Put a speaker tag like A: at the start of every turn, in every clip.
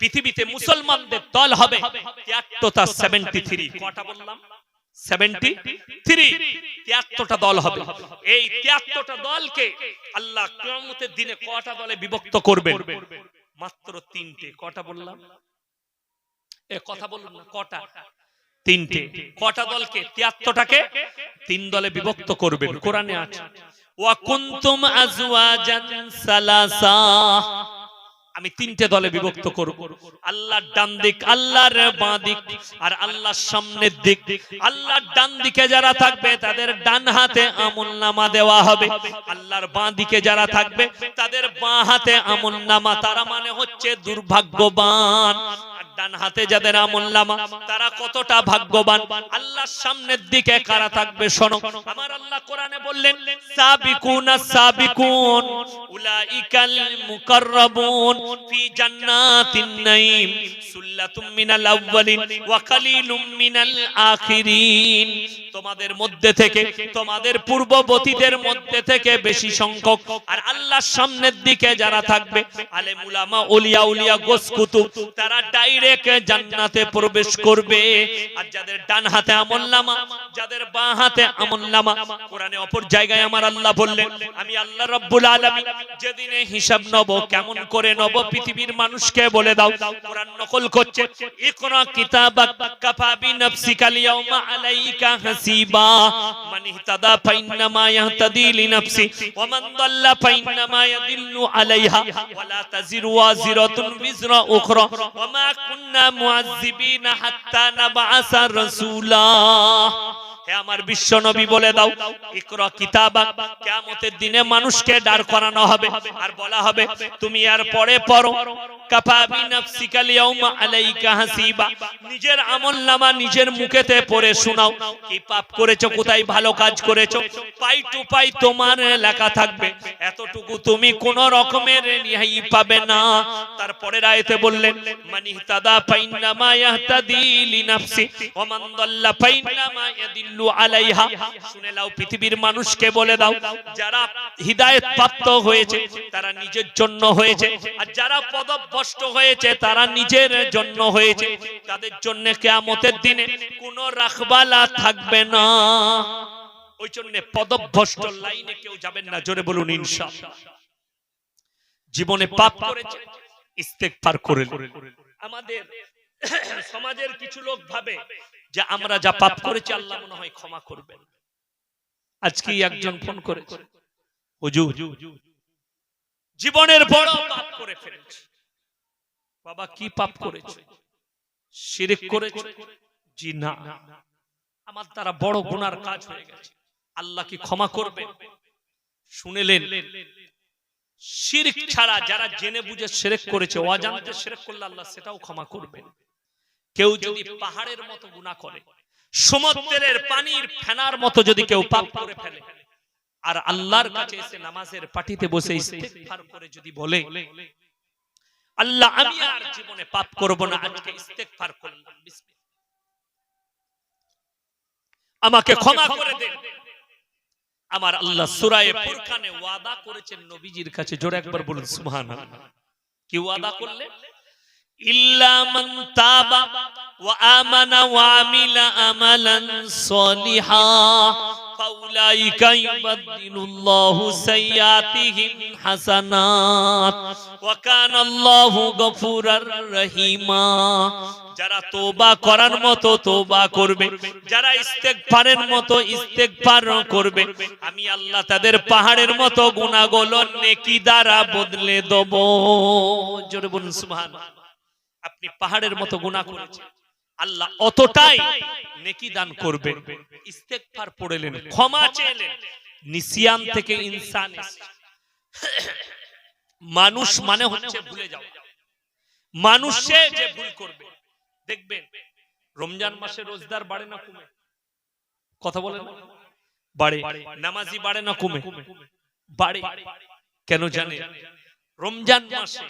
A: পৃথিবীতে মুসলমানদের দল হবে তিয়াত্তরটা সেভেন্টি থ্রি কটা বললাম? সেভেন্টি থ্রি তিয়াত্তরটা দল হবে। এই তিয়াত্তরটা দলকে আল্লাহ কিয়ামতের দিনে কটা দলে বিভক্ত করবেন? মাত্র তিনটে। কটা বললাম? এ, কথা বলুন না, কটা? তিনটে। কটা দলকে তিয়াত্তরটাকে তিন দলে বিভক্ত করবেন? কোরআনে আছে, ওয়া কুনতুম আজওয়াজান সালাসা। আমি তিনটে দলে বিভক্ত করব। আল্লাহর ডান দিক, আল্লাহর বাঁ দিক আর আল্লাহর সামনের দিক। আল্লাহর ডান দিকে যারা থাকবে, তাদের ডান হাতে আমল নামা দেওয়া হবে। আল্লাহর বাঁ দিকে যারা থাকবে, তাদের বাঁ হাতে আমল নামা তারা মানে হচ্ছে দুর্ভাগ্যবান। ডান হাতে যাদের আমল নামা তারা কতটা ভাগ্যবান? আল্লাহর সামনের দিকে কারা থাকবে শোনো। আমার আল্লাহ কোরআনে বললেন, সাবিকুনা সাবিকুন, উলাইকাল মুকাররাবুন, ফি জান্নাতিন নাঈম, সুল্লাতুম মিনাল আউয়ালিন ওয়া কালিলুম মিনাল আখিরিন। তোমাদের মধ্যে থেকে, তোমাদের পূর্ববর্তীদের মধ্যে থেকে বেশি সংখ্যক। আর আল্লাহর সামনের দিকে যারা থাকবে আলেম উলামা ওলিয়া উলিয়া গোস কুতুব তারা ডাইরেক্ট জান্নাতে প্রবেশ করবে। আর যাদের ডান হাতে আমলনামা যাদের বাঁ হাতে আমলনামা কোরআনে অপর জায়গায় আমার আল্লাহ বললেন, আমি আল্লাহ রব্বুল আলামিন যেদিনে হিসাব নব, কেমন করে নব পৃথিবীর মানুষকে বলে দাও। কোরআন নকল করছে, ইকরা কিতাবাক কাফা বিনাফসিকা আল-ইয়াওমা আলাইকা হাসিবা, মান ইহতাদা ফাইন্নামা ইয়াহতাদি লিনাফসি, ওয়া মান দাল্লা ফাইন্নামা ইয়াদিল্লু আলাইহা, ওয়া লা তাজিরু ওয়াজিরাতুন বিজরা উখরা, ওয়া মা كنا معذبين حتى نبعث رسولا. আমার বিশ্ব নবী বলে দাও, ইকরা কিতাবা, কিয়ামতের দিনে মানুষকে দাঁড় করানো হবে। আর বলা হবে, তুমি আর পরে পড়ো। কাফা বিনাফসিকা লিয়াউমা আলাইকা হাসিবা। নিজের আমলনামা নিজের মুখেতে পড়ে শোনাও। কি পাপ করেছ, কোথায় ভালো কাজ করেছ? পাই টু পাই তোমার লেখা থাকবে। এতটুকু তুমি কোন রকমের রিহাই পাবে না। তারপরে আয়াতে বললেন মানি তাদা ইয়াহতাদি লিনাফসি ওয়া মান দাল্লা ফাইন্নামা তারা নিজের জন্য হয়েছে। আর যারা পদভ্রষ্ট হয়েছে, তারা নিজের জন্য হয়েছে। তাদের জন্য কিয়ামতের দিনে রাখবালা থাকবে না। ওই জন্য পদভ্রষ্ট লাইনে কেউ যাবেন না, জোরে বলুন জীবনে পাপ করেছে করে আমাদের সমাজের কিছু লোক ভাবে যে আমরা যা পাপ করেছি আল্লাহ মনে হয় ক্ষমা করবেন। আজকে একজন ফোন করেছে। হুজুর জীবনের বড় পাপ করে ফেলেছে। বাবা কি পাপ করেছে? শিরিক করেছে? জি না। আমার দ্বারা বড় গুনার কাজ হয়ে গেছে। আল্লাহ কি ক্ষমা করবে শুনেলেন। শিরক ছাড়া যারা জেনে বুঝে শিরক করেছে অজান্তে শিরক করলে আল্লাহ সেটাও ক্ষমা করবেন। কেউ যদি পাহাড়ের মতো গুনাহ করে সমুদ্রের পানির ফেনার মতো যদি কেউ পাপ করে ফেলে আর আল্লাহর কাছে এসে নামাজের পাটিতে বসে ইস্তেগফার করে যদি বলে আল্লাহ আমি আর জীবনে পাপ করব না আজকে ইস্তেগফার করলাম। আমাকে ক্ষমা করে দেন। আমার আল্লাহ সূরায়ে ফুরকানে ওয়াদা করেছেন নবীজির কাছে জোরে একবার বলুন সুবহানাল্লাহ। কি ওয়াদা করলেন? যারা তোবা করার মতো তোবা করবে, যারা ইস্তেগফারের মতো ইস্তেগফার করবে, আমি আল্লাহ তাদের পাহাড়ের মতো গুনাহগুলো নেকি দ্বারা বদলে দেব। জোরে বলুন আপনি পাহাড়ের মতো গুনাহ করেছেন। আল্লাহ অতটাই নেকি দান করবেন। ইস্তেগফার পড়লেন, ক্ষমা চাইলেন নিসিয়ান থেকে ইনসান মানুষ মানে হচ্ছে ভুলে যাও মানুষে যে ভুল করবে। দেখবেন, রমজান মাসে রোজদার বাড়ে না কমে। কথা বলে না? বাড়ে। নামাজি বাড়ে না কমে? বাড়ে। কেন জানে? রমজান মাসে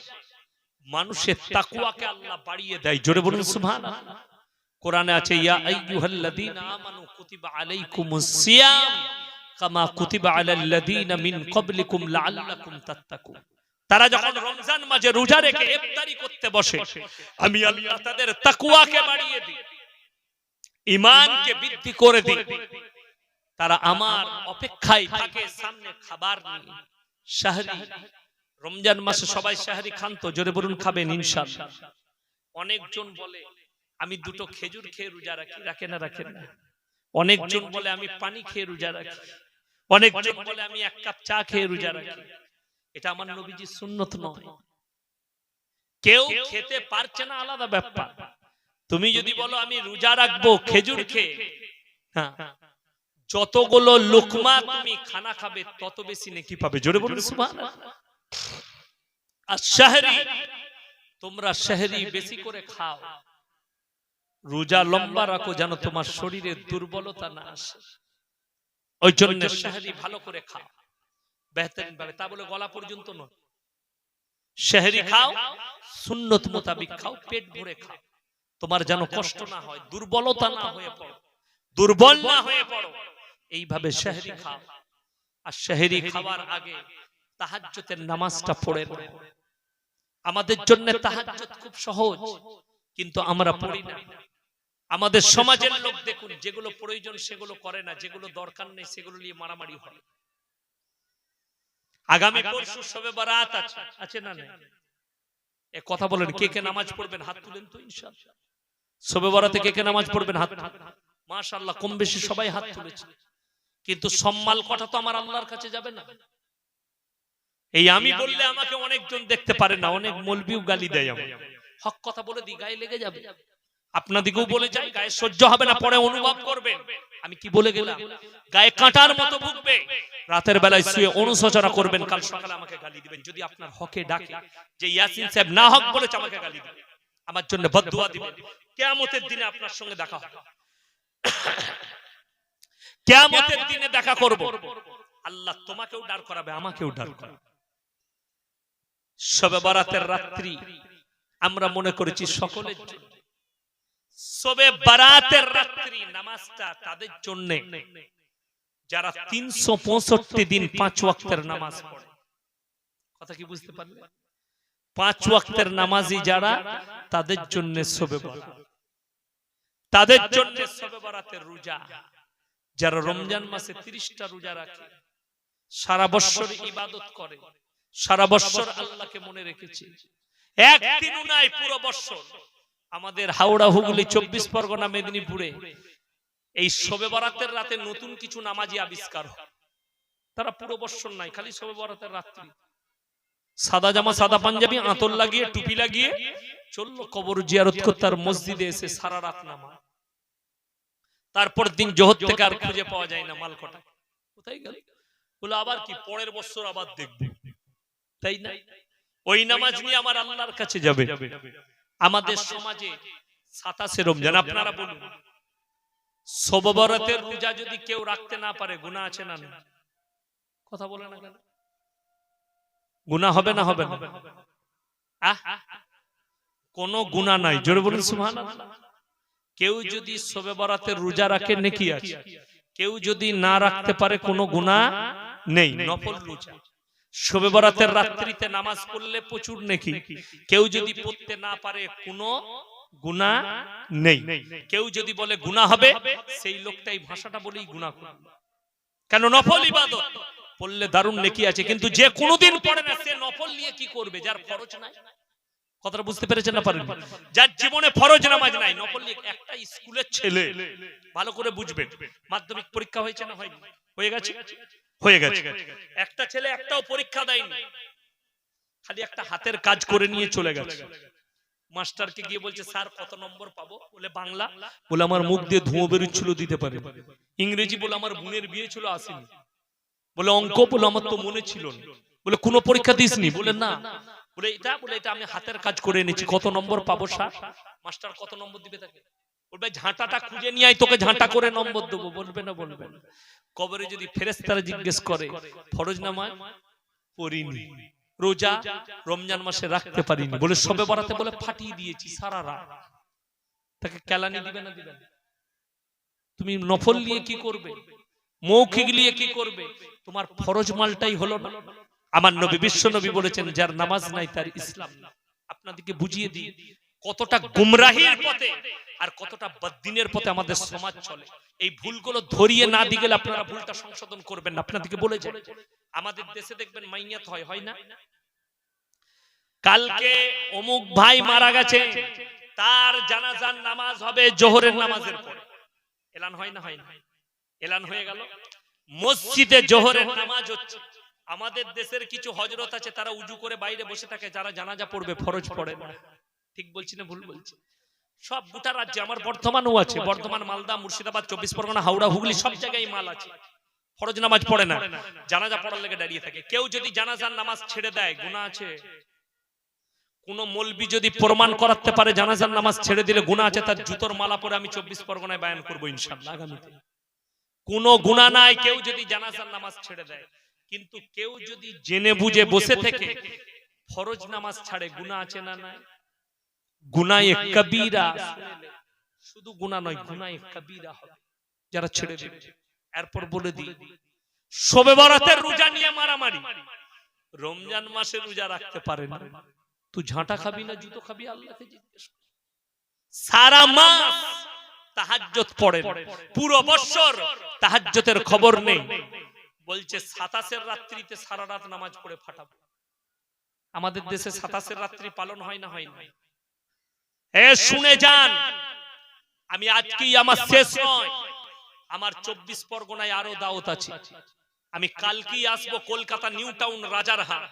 A: মানুষের তাকুয়াকে আল্লাহ বাড়িয়ে দেয়। জোরে বলুন সুবহানাল্লাহ। কোরআনে আছে ইয়া আইয়ুহাল্লাযীনা আমানু কুতিবা আলাইকুমুস সিয়াম কামা কুতিবা আলাল্লাযীনা মিন ক্বাবলিকুম লাআল্লাকুম তাত্তাকুন। তারা যখন রমজান মাঝে রোজা রেখে ইফতারি করতে বসে আমি আল্লাহ তাদের তাকওয়াকে বাড়িয়ে দিই। ঈমানকে বৃদ্ধি করে দিই। তারা আমার অপেক্ষায় থাকে সামনে খাবার নিয়ে। শাহরি রমজান মাসে সবাই শাহরি খান তো জোরে বলুন খাবেন ইনশাআল্লাহ অনেকজন বলে আমি দুটো খেজুর খেয়ে রোজা রাখি রাখে না রাখেন না। অনেকজন বলে আমি পানি খেয়ে রোজা রাখি। অনেকজন বলে আমি এক কাপ চা খেয়ে রোজা রাখি। এটা আমার নবীজির সুন্নত নয়। কেউ খেতে পারছে না আলাদা ব্যাপার। তুমি যদি বলো আমি রোজা রাখব খেজুর খেয়ে হ্যাঁ। যতগুলো লোকমা তুমি খানা খাবে তত বেশি নেকি পাবে জোরে বলুন সুবহানাল্লাহ আর শাহরি তোমরা শাহরি বেশি করে খাও। রোজা লম্বা রাখো যেন তোমার শরীরে দুর্বলতা না আসে। ওই জন্য শাহরি ভালো করে খাও। বেহতরিন ভাবে তা বলে গলা পর্যন্ত নয়। শাহরি খাও সুন্নত মোতাবিক খাও পেট ভরে খাও। তোমার যেন কষ্ট না হয় দুর্বলতা না হয়ে পড়ো। দুর্বল না হয়ে পড়ো। এইভাবে শাহরি খাও। আর শাহরি খাওয়ার আগে তাহাজ্জুদের নামাজটা পড়ে আমাদের জন্য তাহাজ্জুদ খুব সহজ কিন্তু আমরা পড়ি না। আমাদের সমাজের লোক দেখুন যেগুলো প্রয়োজন সেগুলো করে না যেগুলো দরকার নেই সেগুলো নিয়ে মারামারি হয়। আগামী পরশু সবে বারাত আছে। আছে না নেই? এ কথা বলেন কে কে নামাজ পড়বেন? হাত তুলেন তো ইনশাআল্লাহ। সবে বরাতে কে কে নামাজ পড়বেন? হাত মাশাআল্লাহ কম বেশি সবাই হাত তুলেছে। কিন্তু সম্মাল কটা তো আমার আল্লাহর কাছে যাবে না? এই আমি বললে আমাকে অনেকজন দেখতে পারে না অনেক মলবিও গালি দেয় আমার হক কথা বলে দি গায়ে লেগে যাবে। আপনাদিকেও বলে যাই গায়ে সহ্য হবে না পরে অনুভব করবেন। আমি কি বলে গেলাম? গায়ে কাঁটার মতো ভুগবে রাতের বেলায় শুয়ে অনুশোচনা করবেন কাল সকালে আমাকে গালি দিবেন। যদি আপনার হকে ডাকে যে ইয়াসিন সাহেব না হক বলেছে আমাকে গালি দিবেন। আমার জন্য বদদুয়া দিবেন। কিয়ামতের দিনে আপনার সঙ্গে দেখা হবে। কিয়ামতের দিনে দেখা করব আল্লাহ তোমাকেও ডার করাবে আমাকেও ডার করাবে। সবে বরাতের রাত্রি আমরা মনে করেছি সকলের জন্য সবে বারাতের রাত্রি নামাজটা তাদের জন্য। যারা তিনশো পঁয়ষট্টি দিন পাঁচ ওয়াক্তের নামাজ পড়ে। কথা কি বুঝতে পারলে? পাঁচ ওয়াক্তের নামাজি যারা, তাদের জন্য সবে তাদের জন্য সবে বারাতের রোজা। যারা রমজান মাসে তিরিশটা রোজা রাখে, সারা বৎসর ইবাদত করে। সারা বৎসর আল্লাহকে মনে রেখেছে। একদিনও নাই পুরো বৎসর। আমাদের হাওড়া হুগলি চব্বিশ পরগনা মেদিনীপুরে। এই শবে বরাতের রাতে নতুন কিছু নামাজি আবিষ্কার হয়। তারা পুরো বৎসর নাই খালি শবে বরাতের রাত্রি। সাদা জামা সাদা পাঞ্জাবি আঁতর লাগিয়ে টুপি লাগিয়ে চলল কবর জিয়ারত করতে আর মসজিদে এসে সারা রাত নামা তারপর দিন জোহর থেকে আর খুঁজে পাওয়া যায় না মালকটা কোথায় গেল? বলে আবার কি পরের বছর আবার দেখবে। তাই না? ওই নামাজ নিয়ে আমার আল্লাহর কাছে যাবে। আমাদের সমাজে সাতাশে রমজান আপনারা বলুন। সববরতের রোজা যদি কেউ রাখতে না পারে গুণা আছে না? কথা বলে না কেন? গুণা হবে না হবে না? কোন গুণা নাই। জোরে বলুন, সুবহানাল্লাহ। কেউ যদি সবে বরাতের রোজা রাখে, নেকি আছে? কেউ যদি না রাখতে পারে, কোনো গুণা নেই। নফল রোজা। শবে বরাতের রাত্রিতে নামাজ পড়লে প্রচুর নেকি। কেউ যদি পড়তে না পারে কোনো গুণা নেই। কেউ যদি বলে গুণা হবে, সেই লোকটাই ভাষাটা বলেই গুণা করবে। কেন? নফল ইবাদত। পড়লে দারুণ নেকি আছে, কিন্তু যে কোনোদিন পড়ে না, সে নফল নিয়ে কি করবে? যার খরচ নাই। কথাটা বুঝতে পেরেছেন না পারেন যার জীবনে ফরজ নামাজ নাই নিয়ে একটা স্কুলের ছেলে। ভালো করে বুঝবেন। মাধ্যমিক পরীক্ষা হয়েছে না হয়নি? হয়ে গেছে? হয়ে গেছে। একটা ছেলে একটাও পরীক্ষা দেয়নি। খালি একটা হাতের কাজ করে নিয়ে চলে গেছে। মাস্টারকে গিয়ে বলছে, স্যার, কত নম্বর পাবো? বলে, বাংলা। বলে, আমার মুখ দিয়ে ধুঁয়ো বেরোচ্ছিল, দিতে পারে ইংরেজি বলে, আমার বোনের বিয়ে ছিল, আসেনি। বলে, অঙ্ক বলে, আমার তো মনে ছিল না। বলে, কোনো পরীক্ষা দিসনি? বলে, না। বলে, এটা বলে, এটা আমি হাতের কাজ করে এনেছি। কত নম্বর পাবো, স্যার? মাস্টার কত নম্বর দিবে তাকে? বলবে, ঝাঁটাটা খুঁজে নিয়ে তোকে ঝাঁটা করে নম্বর দেবো। বলবে না, বলবে কবরে যদি ফেরেস্তারা জিজ্ঞেস করে ফরজ নামাজ পড়িনি রোজা রমজান মাসে রাখতে পারিনি বলে সবে বরাতে বলে ফাটিয়ে দিয়েছি সারা রাত। তাকে কেলানি দিবে না দিবে তুমি নফল নিয়ে কি করবে? মৌখিক নিয়ে কি করবে? তোমার ফরজ মালটাই হলো না। আমার নবী বিশ্ব নবী বলেছেন যার নামাজ নাই তার ইসলাম। আপনাদেরকে বুঝিয়ে দিই কতটা গুমরাহির পথে আর কতটা বদ্দিনের পথে আমাদের সমাজ চলে। এই ভুলগুলো ধরিয়ে না দিয়ে গেলে আপনারা ভুলটা সংশোধন করবেন না। আপনাদেরকে বলে যাই আমাদের দেশে দেখবেন মাইয়াত হয় হয় না? কালকে অমুক ভাই মারা গেছে তার জানাজার নামাজ হবে জোহরের নামাজের পরে। এলান হয় না হয় না? এলান হয়ে গেল? মসজিদে জোহরের নামাজ হচ্ছে। আমাদের দেশের কিছু হজরত আছে তারা উজু করে বাইরে বসে থাকে যারা জানাজা পড়বে ফরজ পড়ে না। ঠিক বলছি না ভুল বলছি? সব গোটা রাজ্যে আমার বর্ধমানও আছে। বর্ধমান মালদা মুর্শিদাবাদ চব্বিশ পরগনা হাওড়া হুগলি সব জায়গায় মাল আছে। ফরজ নামাজ পড়ে না। জানাজা পড়ার লেগে দাঁড়িয়ে থাকে। কেউ যদি জানাজার নামাজ ছেড়ে দেয় গুণা আছে। কোন মলবি যদি প্রমাণ করাতে পারে জানাজার নামাজ ছেড়ে দিলে গুণা আছে তার জুতোর মালা পরে আমি চব্বিশ পরগনায় বায়ান করব ইনশাল্লাহ আগামীতে। কোনো গুণা নাই কেউ যদি জানাজার নামাজ ছেড়ে দেয়। কিন্তু কেউ যদি জেনে বুঝে বসে থেকে ফরজ নামাজ ছাড়ে গুণা আছে না নাই গুনায়ে কবিরা। শুধু গুণা নয় গুনায়ে কবিরা হবে। যারা ছেড়ে দেবে। এরপর বলে দিই শবে বরাতের রোজা নিয়ে মারামারি। রমজান মাসে রোজা রাখতে পারে না। তুই ঝাঁটা খাবি না জুতো খাবি আল্লাহকে জিজ্ঞেস সারা মাস তাহাজ্জত পড়ে। পুরো বৎসর তাহাজ্জতের খবর নেই। বলছে সাতাশের রাত্রিতে সারা রাত নামাজ পড়ে ফাটাবো। আমাদের দেশে সাতাশের রাত্রি পালন হয় না হয় না। এ শুনে যান। আমি আজকেই আমার শেষ নয়। আমার চব্বিশ পরগনায় আরও দাওয়াত আছে। আমি কালকেই আসব কলকাতা নিউ টাউন রাজারহাট।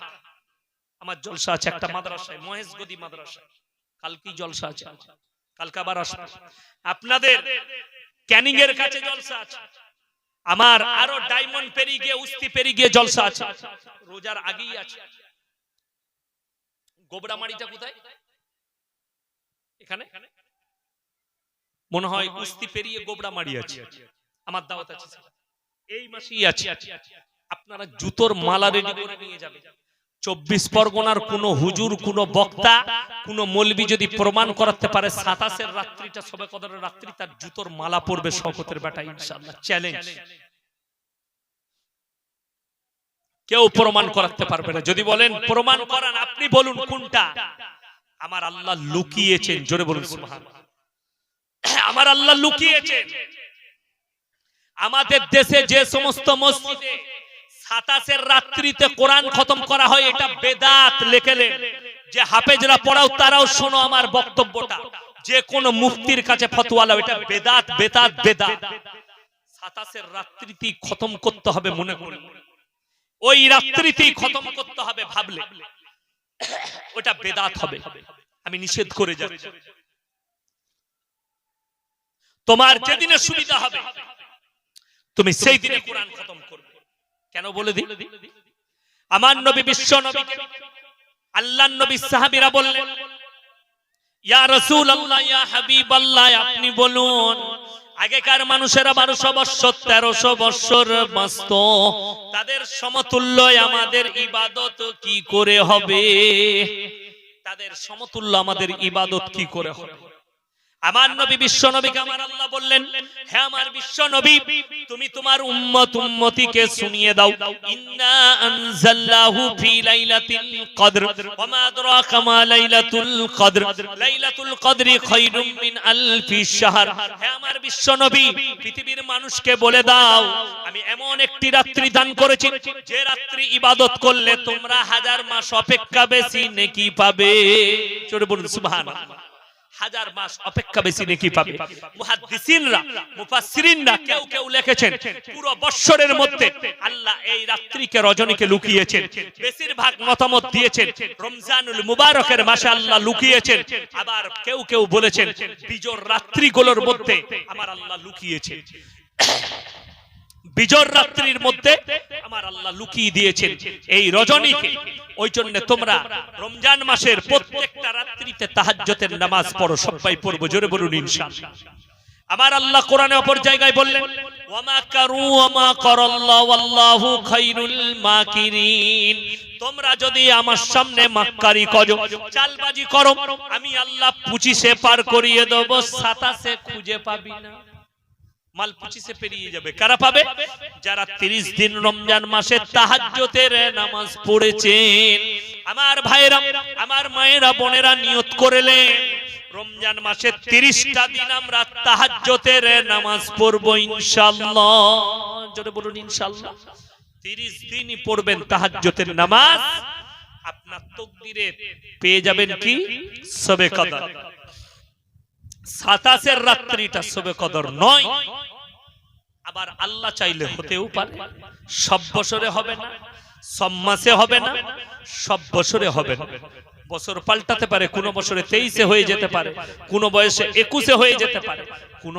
A: আমার জলসা আছে একটা মাদ্রাসায় মহেশ গদি মাদ্রাসায়। কালকেই জলসা আছে কালকে আবার আসব। আপনাদের ক্যানিং এর কাছে জলসা আছে। আমার আরও ডায়মন্ড পেরি গিয়ে উস্তি পেরি গিয়ে জলসা আছে। রোজার আগেই আছে। গোবরামারিটা কোথায়? এখানে? মনে হয় কুস্তি পেরিয়ে গোবরা মারি আছে। আমার দাওয়াত আছে এই মাসেই আছে। আপনারা জুতোর মালা রেডি করে নিয়ে যাবেন। চব্বিশ পরগনার কোন হুজুর কোন বক্তা কোন মলবি যদি প্রমাণ করাতে পারে সাতাশের রাত্রিটা সবে কদরের রাত্রি তার জুতোর মালা পড়বে শকতের বেটা ইনশাআল্লাহ। চ্যালেঞ্জ কেউ প্রমাণ করাতে পারবে না। যদি বলেন প্রমাণ করান আপনি বলুন কোনটা। আমার আল্লাহ লুকিয়েছেন। জোরে বলুন আমার আল্লাহ লুকিয়েছেন। আমাদের দেশে যে সমস্ত মসজিদে সাতাশের রাত্রিতে কোরআন খতম করা হয় এটা বেদাত লেখেলেন যে হাফেজরা পড়াও তারাও শোনো আমার বক্তব্যটা। যে কোন মুফতির কাছে ফতোয়া লাও এটা বেদাত বেদাত বেদাত। সাতাশের রাত্রিতেই খতম করতে হবে মনে করে। ওই রাত্রিতেই খতম করতে হবে ভাবলে। ওটা বেদাত হবে। আমি নিষেধ করে যাচ্ছি। তোমার যেদিনে সুবিধা হবে তুমি সেই দিনে কোরআন খতম করবে। কেন বলে দিই? আমার নবী বিশ্ব নবী। আল্লাহ নবী সাহাবীরা বললেন ইয়া রাসূলুল্লাহ ইয়া হাবিবাল্লাহ আপনি বলুন আগেকার মানুষেরা বারোশো বৎসর, তেরোশো বৎসর বাঁচত। তাদের সমতুল্য আমাদের ইবাদত কি করে হবে? তাদের সমতুল্য আমাদের ইবাদত কি করে হবে? আমার নবী, বিশ্ব নবীকে আমার আল্লাহ বললেন, হে আমার বিশ্ব নবী, তুমি তোমার উম্মত, উম্মতিকে শুনিয়ে দাও। ইন্না আনজাল্লাহু ফি লাইলাতিল কদর, ওয়া মা আদরাকা মা লাইলাতুল কদর। লাইলাতুল কদরি খায়রুম মিন আলফি শাহর। হে আমার বিশ্ব নবী, পৃথিবীর মানুষকে বলে দাও, আমি এমন একটি রাত্রি দান করেছি, যে রাত্রি ইবাদত করলে তোমরা হাজার মাস অপেক্ষা বেশি নেকি পাবে। জোরে বলুন, সুবহানাল্লাহ। হাজার মাস অপেক্ষা বেশি নেকি পাবে। মুহাদ্দিসিনরা মুফাসসিরিনরা কেউ কেউ লিখেছেন পুরো বৎসরের মধ্যে আল্লাহ এই রাত্রিকে রজনীকে লুকিয়েছেন। বেশিরভাগ মতামত দিয়েছেন। রমজানুল মুবারকের মাসে আল্লাহ লুকিয়েছেন। আবার কেউ কেউ বলেছেন বিজোর রাত্রিগুলোর মধ্যে আমার আল্লাহ লুকিয়েছেন। বিজর রাত্রির মধ্যে আমার আল্লাহ লুকিয়ে দিয়েছেন এই রজনীকে। ওই জন্য তোমরা রমজান মাসের প্রত্যেকটা রাত্রিতে তাহাজ্জতের নামাজ পড়ো, সবাই পড়ব, জোরে বলুন ইনশাআল্লাহ। আমার আল্লাহ কোরআনে অপর জায়গায় বললেন, ওয়ামা কারু ওয়ামা করাল্লাহু আল্লাহু খায়রুল মাকিরিন। তোমরা যদি আমার সামনে মাক্কারি করো চালবাজি করো, আমি আল্লাহ 25 পার করিয়ে দেব 27 খুঁজে পাবি না। মাল পঁচিশে পেরিয়ে যাবে। কারা পাবে? যারা তিরিশ দিন রমজান মাসে তাহাজ্জতের নামাজ পড়েছেন। আমার ভাইরা আমার মায়েরা বোনেরা নিয়ত করেলেন রমজান মাসে তিরিশটা দিন আমরা তাহাজ্জতের নামাজ পড়ব ইনশাল্লাহ জোরে বলুন ইনশাল্লাহ তিরিশ দিনই পড়বেন তাহাজ্জতের নামাজ। আপনার তকদিরে পেয়ে যাবেন কি? সবে কদর। সাতাশের রাত্রিটা সবে কদর নয়। আবার আল্লাহ চাইলে হতেও পারে। সব বছরে হবে না, সব মাসে হবে না, সব বছরে হবে না। বছর পাল্টাতে পারে, কোন বছরে তেইশে হয়ে যেতে পারে, কোন বয়সে একুশে হয়ে যেতে পারে। কোন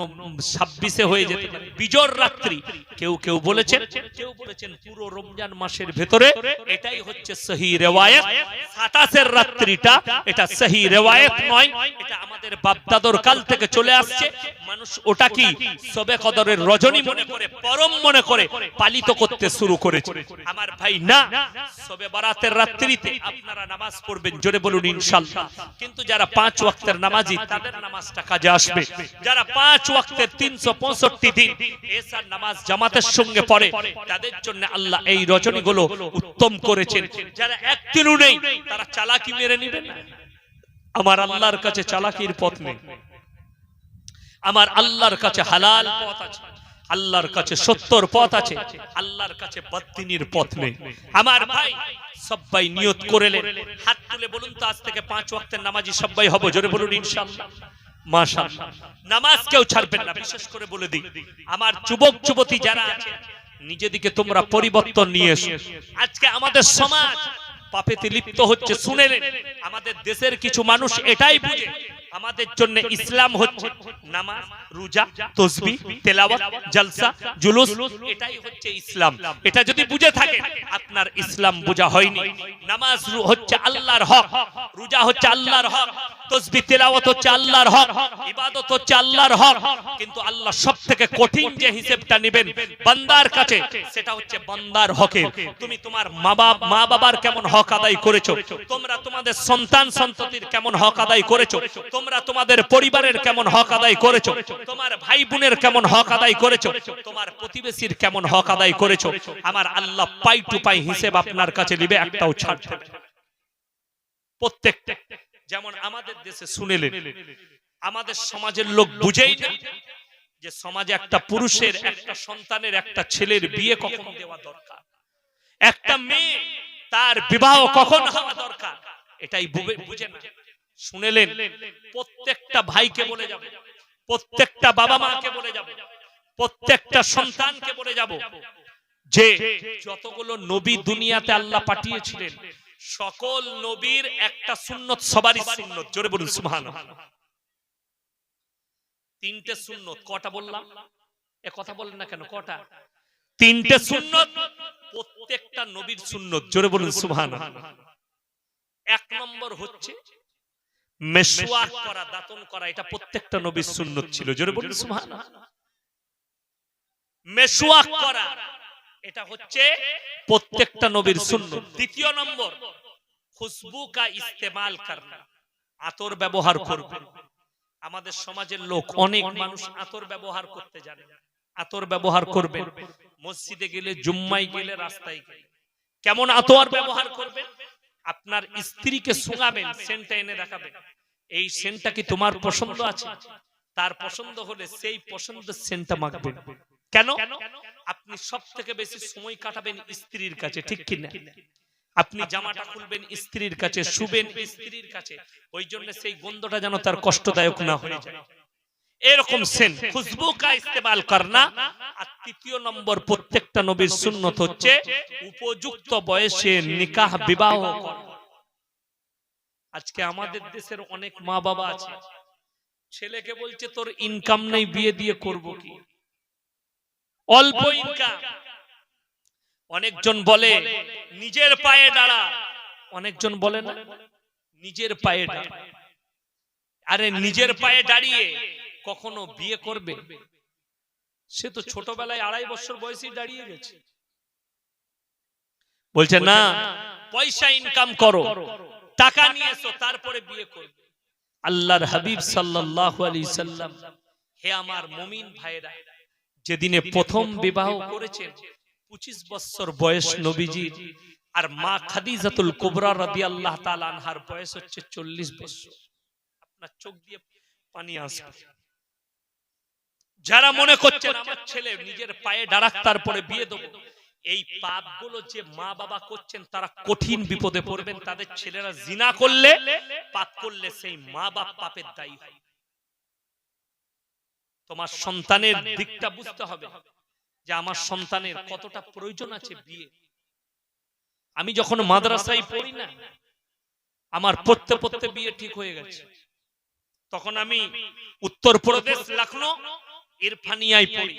A: ছাব্বিশে হয়ে যেতে পারে। রাত্রি। কেউ কেউ বলেছেন কেউ বলেছেন পুরো রমজান মাসের ভেতরে এটাই হচ্ছে সহি রেওয়ায়ত। সাতাশের রাত্রিটা এটা সহি রেওয়ায়ত নয়, এটা আমাদের বাপদাদর কাল থেকে চলে আসছে। মানুষ ওটা কি সবে কদরের রজনী মনে করে, পরম মনে করে পালিত করতে শুরু করেছে। আমার ভাই না, সবে বারাতের রাত্রিতে আপনারা নামাজ পড়বেন, জোরে বলুন ইনশাল্লাহ। কিন্তু যারা পাঁচ ওয়াক্তের নামাজি, তাদের নামাজটা কাজে আসবে। যারা পাঁচ ওয়াক্তের তিনশো পঁয়ষট্টি দিন এসার নামাজ জামাতের সঙ্গে পড়ে। তাদের জন্য আল্লাহ এই রজনীগুলো উত্তম করেছেন। যারা একদিনও নেই, তারা চালাকি মেরে নেবে আমার আল্লাহর কাছে চালাকির পথ নেই। আমার আল্লাহর কাছে হালাল পথ আছে। আল্লাহর কাছে সত্যর পথ আছে। আল্লাহর কাছে বদ্দিনীর পথ নেই। আমার ভাই সবাই নিয়ত করেলেন হাত তুলে বলুন তো, আজ থেকে পাঁচ ওয়াক্তের নামাজি সবাই হব? জোরে বলুন ইনশাআল্লাহ নামাজ কেউ ছাড়বেন না, বিশেষ করে বলে দিই। আমার যুবক, যুবতী যারা আছে, নিজেদিকে তোমরা পরিবর্তন নিয়ে এসো। আজকে আমাদের সমাজ পাপেতে লিপ্ত হচ্ছে শুনে আমাদের দেশের কিছু মানুষ এটাই বুঝে আমাদের জন্য ইসলাম হচ্ছে নামাজ, রোজা, তসবি, তেলাওয়াত, জলসা, জুলুস, এটাই হচ্ছে ইসলাম। এটা যদি বুঝে থাকে, আপনার ইসলাম বোঝা হয়নি। নামাজ হচ্ছে আল্লাহর হক, রোজা হচ্ছে আল্লাহর হক, তসবি, তেলাওয়াত হচ্ছে আল্লাহর হক, ইবাদত হচ্ছে আল্লাহর হক। কিন্তু আল্লাহ সব থেকে কঠিন যে হিসেবটা নেবেন বান্দার কাছে, সেটা হচ্ছে বান্দার হকের। তুমি তোমার মা বাপ মা বাবার কেমন হক আদায় করেছ? তোমরা তোমাদের সন্তান সন্ততির কেমন হক আদায় করেছ? তোমরা তোমাদের পরিবারের কেমন হক আদায় করেছ? তোমার ভাই বোনের কেমন হক আদায় করেছ? তোমার প্রতিবেশীর কেমন হক আদায় করেছ? আমার আল্লাহ পাই টু পাই হিসেব আপনার কাছে নিবে, একটাও ছাড়। প্রত্যেকটা যেমন আমাদের দেশে শুনেলেন, আমাদের সমাজের লোক বুঝেই না যে সমাজে একটা পুরুষের, একটা সন্তানের, একটা ছেলের বিয়ে কখন দেওয়া দরকার? একটা মেয়ে তার বিবাহ কখন হওয়া দরকার? এটাই বুঝে না। শুনেলেন, প্রত্যেকটা ভাইকে বলে যাব, প্রত্যেকটা বাবা মাকে বলে যাব, প্রত্যেকটা সন্তানকে বলে যাব যে যতগুলো নবী দুনিয়াতে আল্লাহ পাঠিয়েছিলেন, সকল নবীর একটা সুন্নত সবারই সুন্নত। জোরে বলুন, সুবহানাল্লাহ। তিনটে সুন্নত, কটা বললাম? এ কথা বলেন না কেন, কটা? তিনটে সুন্নত, প্রত্যেকটা নবীর সুন্নত। জোরে বলুন, সুবহানাল্লাহ। এক নম্বর হচ্ছে মেশওয়াক করা দাতন করা এটা প্রত্যেকটা নবীর সুন্নত ছিল। জোরে বলুন সুবহানাল্লাহ। মেশওয়াক করা। এটা হচ্ছে প্রত্যেকটা নবীর সুন্নত। দ্বিতীয় নম্বর খুশবু কা ইস্তেমাল করনা আতর ব্যবহার করবে। আমাদের সমাজের লোক অনেক মানুষ আতর ব্যবহার করতে জানে। আতর ব্যবহার করবেন মসজিদে গেলে জুম্মাই গেলে রাস্তায় গেলে। কেমন আতর ব্যবহার করবেন আপনার স্ত্রীকে শুঙাবেন সেন্টটা এনে দেখাবেন। এই সেন্টটা কি তোমার পছন্দ আছে? তার পছন্দ হলে সেই পছন্দের সেন্টটা মাখবেন। কেন? আপনি সব থেকে বেশি সময় কাটাবেন স্ত্রীর কাছে ঠিক কিনা? আপনি জামাটা খুলবেন স্ত্রীর কাছে শুবেন স্ত্রীর কাছে। ওই জন্য সেই গন্ধটা যেন তার কষ্টদায়ক না হয়ে যায়। এরকম সেন। খুশবু কা ইস্তেমাল করনা। আর তৃতীয় নম্বর প্রত্যেকটা নবীর সুন্নত হচ্ছে উপযুক্ত বয়সে নিকাহ বিবাহ আজকে আমাদের দেশের অনেক মা বাবা আছে। ছেলেকে বলছে তোর ইনকাম নেই বিয়ে দিয়ে করব কি? অল্প ইনকাম অনেকজন বলে নিজের পায়ে দাঁড়া। অনেকজন বলে না? নিজের পায়ে দাঁড়া। আরে নিজের পায়ে দাঁড়িয়ে। কখনো বিয়ে করবে? সে তো ছোটবেলায় আড়াই বছর বয়সে দাঁড়িয়ে গেছে। বলছে, না, পয়সা ইনকাম করো, টাকা নিয়ে এসো, তারপরে বিয়ে করবে। আল্লাহর হাবিব সাল্লাল্লাহু আলাইহি সাল্লাম, হে আমার মুমিন ভাইরা যেদিনে প্রথম বিবাহ করেছেন, পঁচিশ বছর বয়স নবীজির, আর মা খাদিজাতুল কুবরা রাদিয়াল্লাহু তাআলা আনহার বয়স হচ্ছে চল্লিশ বছর। আপনার চোখ দিয়ে পানি আসবে। যারা মনে করছেন আমার ছেলে নিজের পায়ে দাঁড়াক তারপরে বিয়ে দেবো। এই পাপগুলো যে মা বাবা করছেন তারা কঠিন বিপদে পড়বেন তাদের ছেলেরা জিনা করলে পাপ করলে সেই মা বাপ পাপের দায়ী হয়। তোমার সন্তানের দিকটা বুঝতে হবে যে আমার সন্তানের কতটা প্রয়োজন আছে বিয়ে। আমি যখন মাদ্রাসায় পড়ি না আমার পড়তে পড়তে বিয়ে ঠিক হয়ে গেছে। তখন আমি উত্তরপ্রদেশ লখনৌ ইরফানিয়ায় পড়ি।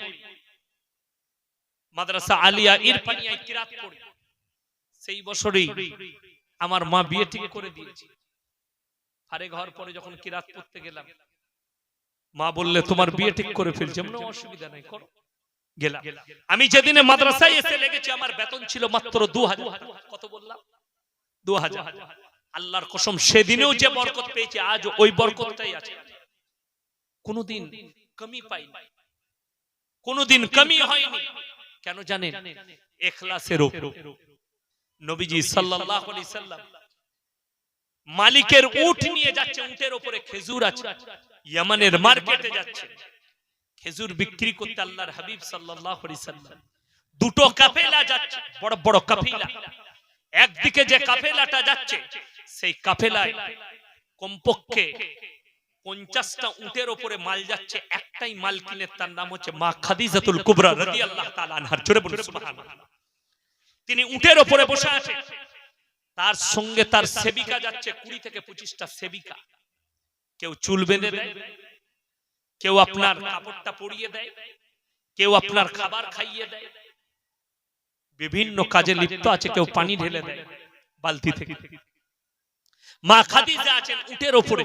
A: মাদ্রাসা আলিয়া ইরফানিয়ায় কিরাত পড়ি। সেই বছরই আমার মা বিয়ে ঠিক করে দিয়েছে। আরে ঘর পরে যখন কিরাত পড়তে গেলাম, মা বললে, তোমার বিয়ে ঠিক করে ফেলছে কোনো অসুবিধা নাই, করো। গেলাম। আমি যেদিনে মাদ্রাসায় এসে লেগেছি, আমার বেতন ছিল মাত্র দু হাজার কত বললাম? দু হাজার আল্লাহর কসম, সেদিনেও যে বরকত পেয়েছে আজ ওই বরকতটাই আছে। কোনোদিন কমি পাইনি কোনোদিন কমি হয়নি কেন জানেন এখলাসের নবীজি সাল্লাল্লাহু আলাইহি সাল্লাম মালিকের উট নিয়ে যাচ্ছে উটের উপরে খেজুর আছে ইয়ামানের মার্কেটে যাচ্ছে খেজুর বিক্রি করতে আল্লাহর হাবিব সাল্লাল্লাহু আলাইহি সাল্লাম দুটো কাফেলা যাচ্ছে বড় বড় কাফেলা একদিকে যে কাফেলাটা যাচ্ছে সেই কাফেলায় কমপক্ষে পঞ্চাশটা উটের উপরে মাল যাচ্ছে একটাই মালকিনের তার নাম হচ্ছে মা খাদিজাতুল কুবরা জোরে বলুন সুবহানাল্লাহ। তিনি উটের উপরে বসে আছেন তার সঙ্গে তার সেবিকা যাচ্ছে কুড়ি থেকে পঁচিশটা সেবিকা। কেউ চুল বেঁধে দেয় কেউ আপনার কাপড়টা পরিয়ে দেয় কেউ আপনার খাবার খাইয়ে দেয়। বিভিন্ন কাজে লিপ্ত আছে কেউ পানি ঢেলে দেয় বালতি থেকে। মা খাদিজা আছেন উটের ওপরে।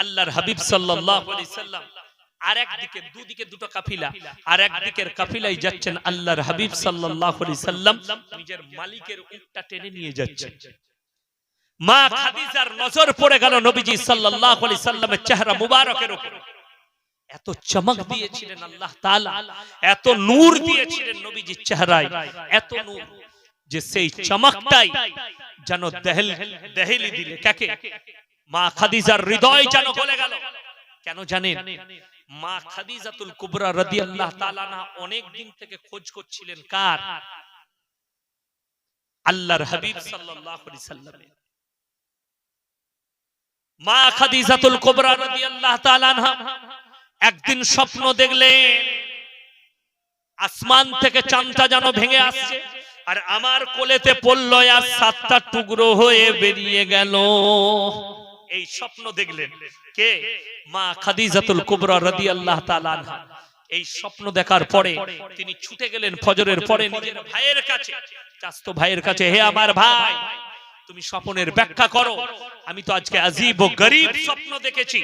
A: আল্লাহর হাবিব সাল্লাল্লাহু আলাইহি সাল্লাম। আর একদিকে দুদিকে দুটো কাফিলা আর একদিকের কাফিলাই যাচ্ছেন আল্লাহর হাবিব সাল্লাল্লাহু আলাইহি সাল্লাম। নিজের মালিকের উটটা টেনে নিয়ে যাচ্ছেন মা খাদিজার নজর পড়ে গেল নবীজি সাল্লাল্লাহু আলাইহি সাল্লামের চেহারা মুবারকের উপর। এত চমক দিয়েছিলেন আল্লাহ তাআলা। এত নূর দিয়েছিলেন নবীজির চেহারায়। এত নূর যে সেই চমকটাই যেন দেহেল দেহেলি দিলে। কাকে? মা খাদিজার হৃদয় যেন গলে গেল। কেন জানেন? মা খাদিজাতুল কুবরা রাদিয়াল্লাহু তাআলা না অনেক দিন থেকে খোঁজ করছিলেন কার? আল্লাহর হাবিব সাল্লাল্লাহু আলাইহি সাল্লামের। মা খাদিজাতুল কুবরা রাদিয়াল্লাহু তাআলা একদিন স্বপ্ন দেখলেন আসমান থেকে চাঁদটা যেন ভেঙে আসছে আর আমার কোলেতে পড়ল আর সাতটা টুকরো হয়ে বেরিয়ে গেল। এই স্বপ্ন দেখলেন। কে? মা খাদিজাতুল কুবরা রাদিয়াল্লাহু তাআলা আনহা। এই স্বপ্ন দেখার পরে তিনি ছুটে গেলেন ফজরের পরে নিজের ভাইয়ের কাছে। চাস্তো ভাইয়ের কাছে হে আমার ভাই তুমি স্বপ্নের ব্যাখ্যা করো। আমি তো আজকে আজিব ও গরিব স্বপ্ন দেখেছি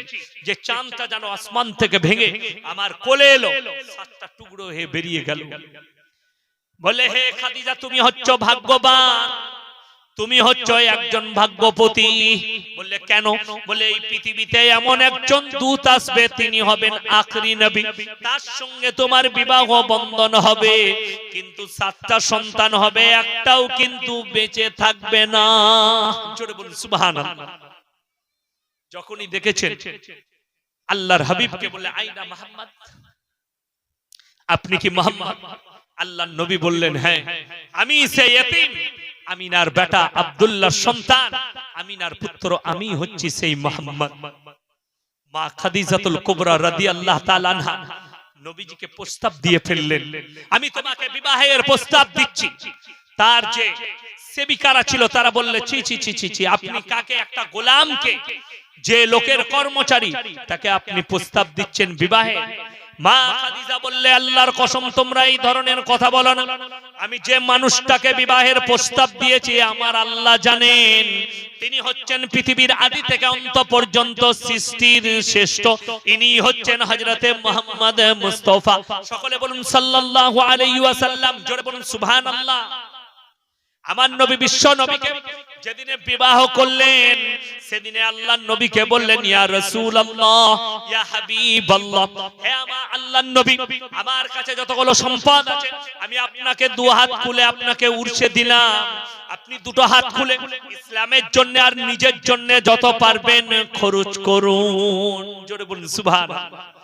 A: যে চাঁদটা যেন আসমান থেকে ভেঙে আমার কোলে এলো। সাতটা টুকরো হয়ে বেরিয়ে গেল। বলে হে খাদিজা তুমি হচ্ছ ভাগ্যবান। তুমি হচ্ছ একজন ভাগ্যপতি। বললে, কেন? বলে এই পৃথিবীতে এমন একজন দূত আসবে, তিনি হবেন আখরি নবী। তার সঙ্গে তোমার বিবাহ বন্ধন হবে। কিন্তু সাতটা সন্তান হবে, একটাও কিন্তু বেঁচে থাকবে না। জোরে বলুন, সুবহানাল্লাহ। যখনই দেখেছেন, আল্লাহর হাবিবকে বলে আইনা মোহাম্মদ। আপনি কি মোহাম্মদ? আল্লাহর নবী বললেন হ্যাঁ আমি সেই এতিম। আমিনার বেটা আব্দুল্লাহর সন্তান। আমিনার পুত্র আমি হচ্ছি সেই মোহাম্মদ। মা খাদিজাতুল কুবরা রাদিয়াল্লাহু তাআলা আনহা নবীজিকে প্রস্তাব দিয়ে ফেললেন। আমি তোমাকে বিবাহের প্রস্তাব দিচ্ছি। তার যে সেবিকারা ছিল তারা বললে চি চি চি চি ছি, আপনি কাকে? একটা গোলামকে? যে লোকের কর্মচারী, তাকে আপনি প্রস্তাব দিচ্ছেন বিবাহে। মা খাদিজা বললে, আল্লাহর কসম, তোমরা এই ধরনের কথা বলো না। আমি যে মানুষটাকে বিবাহের প্রস্তাব দিয়েছি, আমার আল্লাহ জানেন। তিনি হচ্ছেন পৃথিবীর আদি থেকে অন্ত পর্যন্ত সৃষ্টির শ্রেষ্ঠ। ইনি হচ্ছেন হযরতে মুহাম্মদ মুস্তাফা। সকলে বলুন সাল্লাল্লাহু আলাইহি ওয়াসাল্লাম, জোরে বলুন সুবহানাল্লাহ। আমার নবী বিশ্ব নবীকে যেদিনে বিবাহ করলেন, সেদিনে আল্লাহ নবীকে বললেন, ইয়া রাসূলুল্লাহ, ইয়া হাবিবাল্লাহ, হে আমার আল্লাহর নবী, আমার কাছে যতগুলো সম্পদ আছে, আমি আপনাকে দু হাত খুলে আপনাকে উড়ছে দিলাম। আপনি দুটো হাত খুলে ইসলামের জন্য আর নিজের জন্য যত পারবেন খরচ করুন। জোরে বলুন, সুবহানাল্লাহ।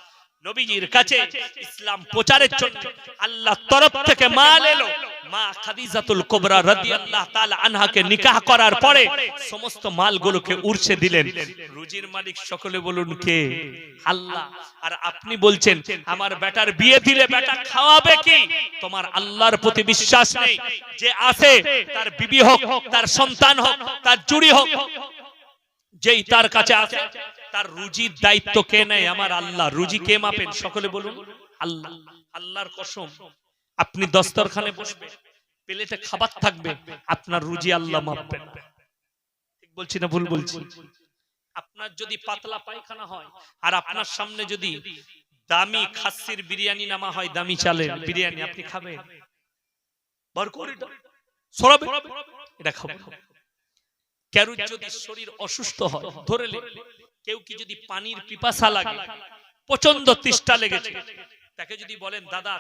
A: নবীজির কাছে ইসলাম প্রচারের জন্য আল্লাহ তরফ থেকে মাল এলো। মা খাদিজাতুল কুবরা রাদিয়াল্লাহু তাআলা আনহাকে নিকাহ করার পরে সমস্ত মালগুলোকে উড়ছে দিলেন। রুজির মালিক সকলে বলুন, কে? আল্লাহ। আর আপনি বলছেন, আমার বেটার বিয়ে দিলে বেটা খাওয়াবে কি? তোমার আল্লাহর প্রতি বিশ্বাস নেই। যে আছে, তার বিবি হোক, তার সন্তান হোক, তার জুড়ি হোক, যেই তার কাছে আছে তার রুজির দায়িত্ব কে নেয়? আমার আল্লাহ। রুজি কে মাপেন? সকলে বলুন। আল্লাহ। আল্লাহর কসম, আপনি দস্তরখানে বসবেন প্লেটে খাবার থাকবে, আপনার রুজি আল্লাহ মাপবেন। ঠিক বলছি না ভুল বলছি? আপনার যদি পাতলা পায়খানা হয়, আর আপনার সামনে যদি দামি খাসির বিরিয়ানি নামা হয়, দামি চালের বিরিয়ানি, আপনি খাবেন? বার করে সরাবে। এটা খাবেন কারুর যদি শরীর অসুস্থ হয়, ধরে কেউ কি যদি পানির পিপাসা লাগে প্রচণ্ড তৃষ্ঠা লেগেছে তাকে যদি বলেন দাদা